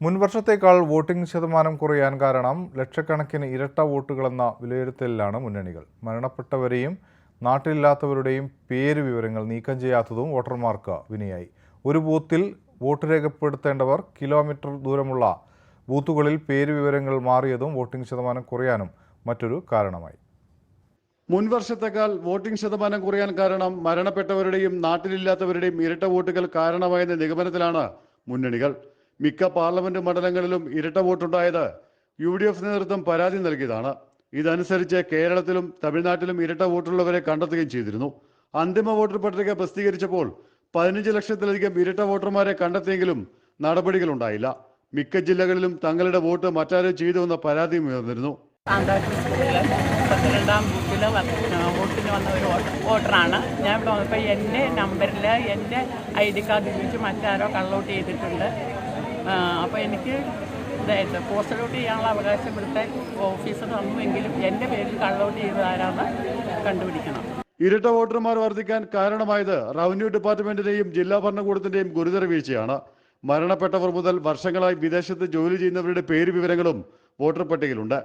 മുൻവർഷത്തേക്കാൾ voting ശതമാനം കുറയാൻ കാരണം ലക്ഷക്കണക്കിന് ഇരട്ട വോട്ടുകളെന്ന വിലയിരുത്തലിലാണ് മുന്നണികൾ. മരണപ്പെട്ടവരെയും നാട്ടിലില്ലാത്തവരുടെയും പേര് വിവരങ്ങൾ നീക്കം ചെയ്യാത്തതും വോട്ടർമാർക്ക് വിനയായി. ഒരു ബൂത്തിൽ വോട്ട് രേഖപ്പെടുത്തേണ്ടവർ കിലോമീറ്റർ ദൂരമുള്ള ബൂത്തുകളിൽ പേര് വിവരങ്ങൾ മാറിയതും വോട്ടിംഗ് ശതമാനം കുറയാനും മറ്റൊരു കാരണമായി. മുൻവർഷത്തേക്കാൾ വോട്ടിംഗ് ശതമാനം കുറയാൻ കാരണം മരണപ്പെട്ടവരുടെയും നാട്ടിലില്ലാത്തവരുടെയും ഇരട്ട വോട്ടുകൾ കാരണമായെന്ന നിഗമനത്തിലാണ് മുന്നണികൾ. മിക്ക പാർലമെന്റ് മണ്ഡലങ്ങളിലും ഇരട്ട വോട്ടുണ്ടായത് യു ഡി എഫ് നേതൃത്വം പരാതി നൽകിയതാണ്. ഇതനുസരിച്ച് കേരളത്തിലും തമിഴ്നാട്ടിലും ഇരട്ട വോട്ടുള്ളവരെ കണ്ടെത്തുകയും ചെയ്തിരുന്നു. അന്തിമ വോട്ടർ പട്ടിക പ്രസിദ്ധീകരിച്ചപ്പോൾ പതിനഞ്ച് ലക്ഷത്തിലധികം ഇരട്ട വോട്ടർമാരെ കണ്ടെത്തിയെങ്കിലും നടപടികളുണ്ടായില്ല മിക്ക ജില്ലകളിലും തങ്ങളുടെ വോട്ട് മറ്റാരോ ചെയ്തുവെന്ന പരാതിയും ഉയർന്നിരുന്നു. മുപ്പത്തിരണ്ടാം ബൂത്തിൽ വോട്ടിന് വന്ന ഒരു വോട്ടറാണ്. ഞാൻ വന്നപ്പോൾ എന്റെ നമ്പറിൽ എന്റെ ഐ ഡി കാർഡ് ഉപയോഗിച്ച് മറ്റാരോ കള്ളൗട്ട് ചെയ്തിട്ടുണ്ട്. അപ്പോൾ എനിക്ക് ഇതായിട്ട് പോസ്റ്റൽ വോട്ട് ചെയ്യാനുള്ള അവകാശം ഇവിടുത്തെ ഓഫീസർ തന്നുവെങ്കിലും എന്റെ പേരിൽ കള്ളൗട്ട് ചെയ്ത് ആരാന്ന് കണ്ടുപിടിക്കണം. ഇരട്ട വോട്ടർമാർ വർദ്ധിക്കാൻ കാരണമായത് റവന്യൂ ഡിപ്പാർട്ട്മെന്റിന്റെയും ജില്ലാ ഭരണകൂടത്തിന്റെയും ഗുരുതര വീഴ്ചയാണ്. മരണപ്പെട്ടവർ മുതൽ വർഷങ്ങളായി വിദേശത്ത് ജോലി ചെയ്യുന്നവരുടെ പേര് വിവരങ്ങളും വോട്ടർ പട്ടികയിലുണ്ട്.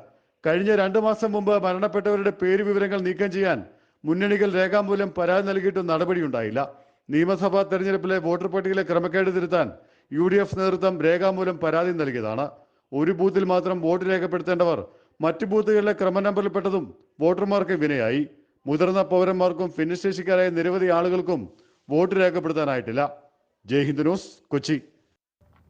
കഴിഞ്ഞ രണ്ടു മാസം മുമ്പ് മരണപ്പെട്ടവരുടെ പേര് വിവരങ്ങൾ നീക്കം ചെയ്യാൻ മുന്നണികൾ രേഖാമൂലം പരാതി നൽകിയിട്ടും നടപടിയുണ്ടായില്ല. നിയമസഭാ തെരഞ്ഞെടുപ്പിലെ വോട്ടർ പട്ടികയിലെ ക്രമക്കേട് തിരുത്താൻ യു ഡി എഫ് നേതൃത്വം രേഖാമൂലം പരാതി നൽകിയതാണ്. ഒരു ബൂത്തിൽ മാത്രം വോട്ട് രേഖപ്പെടുത്തേണ്ടവർ മറ്റു ബൂത്തുകളിലെ ക്രമനമ്പറിൽപ്പെട്ടതും വോട്ടർമാർക്ക് വിനയായി. മുതിർന്ന പൗരന്മാർക്കും ഭിന്നശേഷിക്കാരായ നിരവധി ആളുകൾക്കും വോട്ട് രേഖപ്പെടുത്താനായിട്ടില്ല. ജയ് ഹിന്ദ് ന്യൂസ് കൊച്ചി.